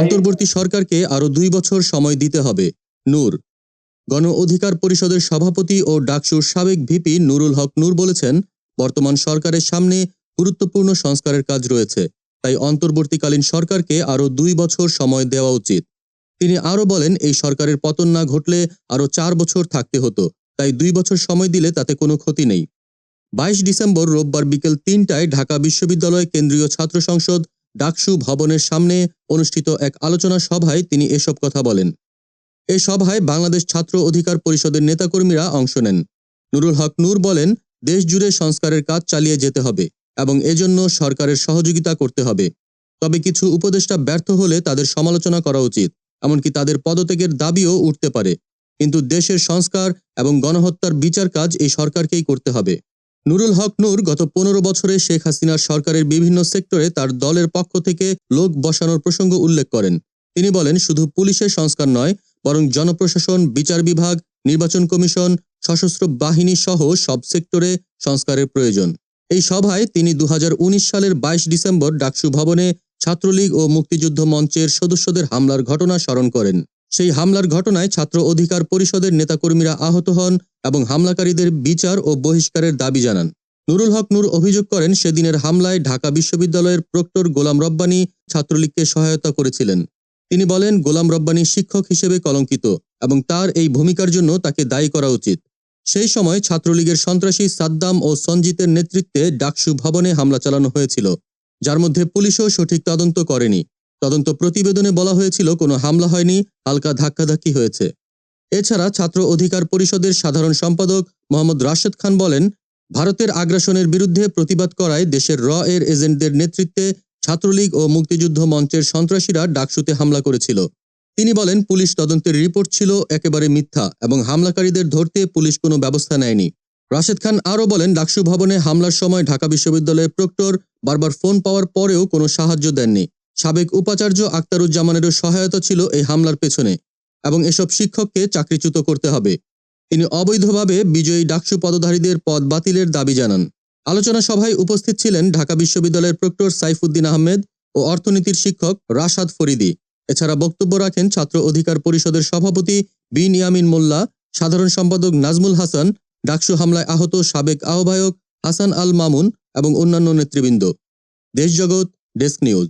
অন্তর্বর্তী সরকারকে আরও দুই বছর সময় দিতে হবে। নূর। গণ অধিকার পরিষদের সভাপতি ও ডাকসুর সাবেক ভিপি নুরুল হক নূর বলেছেন বর্তমান সরকারের সামনে গুরুত্বপূর্ণ সংস্কারের কাজ রয়েছে তাই অন্তর্বর্তীকালীন সরকারকে আরও দুই বছর সময় দেওয়া উচিত। তিনি আরও বলেন এই সরকারের পতন না ঘটলে আরও চার বছর থাকতে হতো তাই দুই বছর সময় দিলে তাতে কোনো ক্ষতি নেই। বাইশ ডিসেম্বর রোববার বিকেল তিনটায় ঢাকা বিশ্ববিদ্যালয় কেন্দ্রীয় ছাত্র সংসদ ডাকসু ভবনের সামনে অনুষ্ঠিত এক আলোচনা সভায় তিনি এসব কথা বলেন। এ সভায় বাংলাদেশ ছাত্র অধিকার পরিষদের নেতাকর্মীরা অংশ নেন। নুরুল হক নূর বলেন, দেশ জুড়ে সংস্কারের কাজ চালিয়ে যেতে হবে এবং এজন্য সরকারের সহযোগিতা করতে হবে। তবে কিছু উপদেষ্টা ব্যর্থ হলে তাদের সমালোচনা করা উচিত, এমনকি তাদের পদত্যাগের দাবিও উঠতে পারে। কিন্তু দেশের সংস্কার এবং গণহত্যার বিচার কাজ এই সরকারকেই করতে হবে। নুরুল হক নূর গত পনেরো বছরে শেখ হাসিনার সরকারের বিভিন্ন সেক্টরে তার দলের পক্ষ থেকে লোক বসানোর প্রসঙ্গ উল্লেখ করেন। তিনি বলেন, শুধু পুলিশের সংস্কার নয়, বরং জনপ্রশাসন, বিচার বিভাগ, নির্বাচন কমিশন, সশস্ত্র বাহিনী সহ সব সেক্টরে সংস্কারের প্রয়োজন। এই সভায় তিনি দু হাজার উনিশ সালের বাইশ ডিসেম্বর ডাকসু ভবনে ছাত্রলীগ ও মুক্তিযুদ্ধ মঞ্চের সদস্যদের হামলার ঘটনা স্মরণ করেন। সেই হামলার ঘটনায় ছাত্র অধিকার পরিষদের নেতাকর্মীরা আহত হন এবং হামলাকারীদের বিচার ও বহিষ্কারের দাবি জানান। নুরুল হক নূর অভিযোগ করেন, সেদিনের হামলায় ঢাকা বিশ্ববিদ্যালয়ের প্রক্টর গোলাম রব্বানী ছাত্রলীগকে সহায়তা করেছিলেন। তিনি বলেন, গোলাম রব্বানী শিক্ষক হিসেবে কলঙ্কিত এবং তার এই ভূমিকার জন্য তাকে দায়ী করা উচিত। সেই সময় ছাত্রলীগের সন্ত্রাসী সাদ্দাম ও সঞ্জিতের নেতৃত্বে ডাকসু ভবনে হামলা চালানো হয়েছিল, যার মধ্যে পুলিশও সঠিক তদন্ত করেনি। তদন্ত প্রতিবেদনে বলা হয়েছিল, কোনো হামলা হয়নি, হালকা ধাক্কাধাক্কি হয়েছে। এছাড়া ছাত্র অধিকার পরিষদের সাধারণ সম্পাদক মোহাম্মদ রাশেদ খান বলেন, ভারতের আগ্রাসনের বিরুদ্ধে প্রতিবাদ করায় দেশের র এর এজেন্টদের নেতৃত্বে ছাত্রলীগ ও মুক্তিযুদ্ধ মঞ্চের সন্ত্রাসীরা ডাকসুতে হামলা করেছিল। তিনি বলেন, পুলিশ তদন্তের রিপোর্ট ছিল একেবারে মিথ্যা এবং হামলাকারীদের ধরতে পুলিশ কোনো ব্যবস্থা নেয়নি। রাশেদ খান আরও বলেন, ডাকসু ভবনে হামলার সময় ঢাকা বিশ্ববিদ্যালয়ের প্রক্টর বারবার ফোন পাওয়ার পরেও কোনো সাহায্য দেননি। সাবেক উপাচার্য আক্তারুজ্জামানেরও সহায়তা ছিল এই হামলার পেছনে। এবং এসব শিক্ষককে চাকরিচ্যুত করতে হবে। তিনি অবৈধভাবে বিজয়ী ডাকসু পদধারীদের পদ বাতিলের দাবি জানান। আলোচনা সভায় উপস্থিত ছিলেন ঢাকা বিশ্ববিদ্যালয়ের প্রক্টর সাইফুদ্দিন আহমেদ ও অর্থনীতির শিক্ষক রাশাদ ফরিদি। এছাড়া বক্তব্য রাখেন ছাত্র অধিকার পরিষদের সভাপতি বিন ইয়ামিন মোল্লা, সাধারণ সম্পাদক নাজমুল হাসান, ডাকসু হামলায় আহত সাবেক আহ্বায়ক হাসান আল মামুন এবং অন্যান্য নেতৃবৃন্দ। Deshjagat desk news.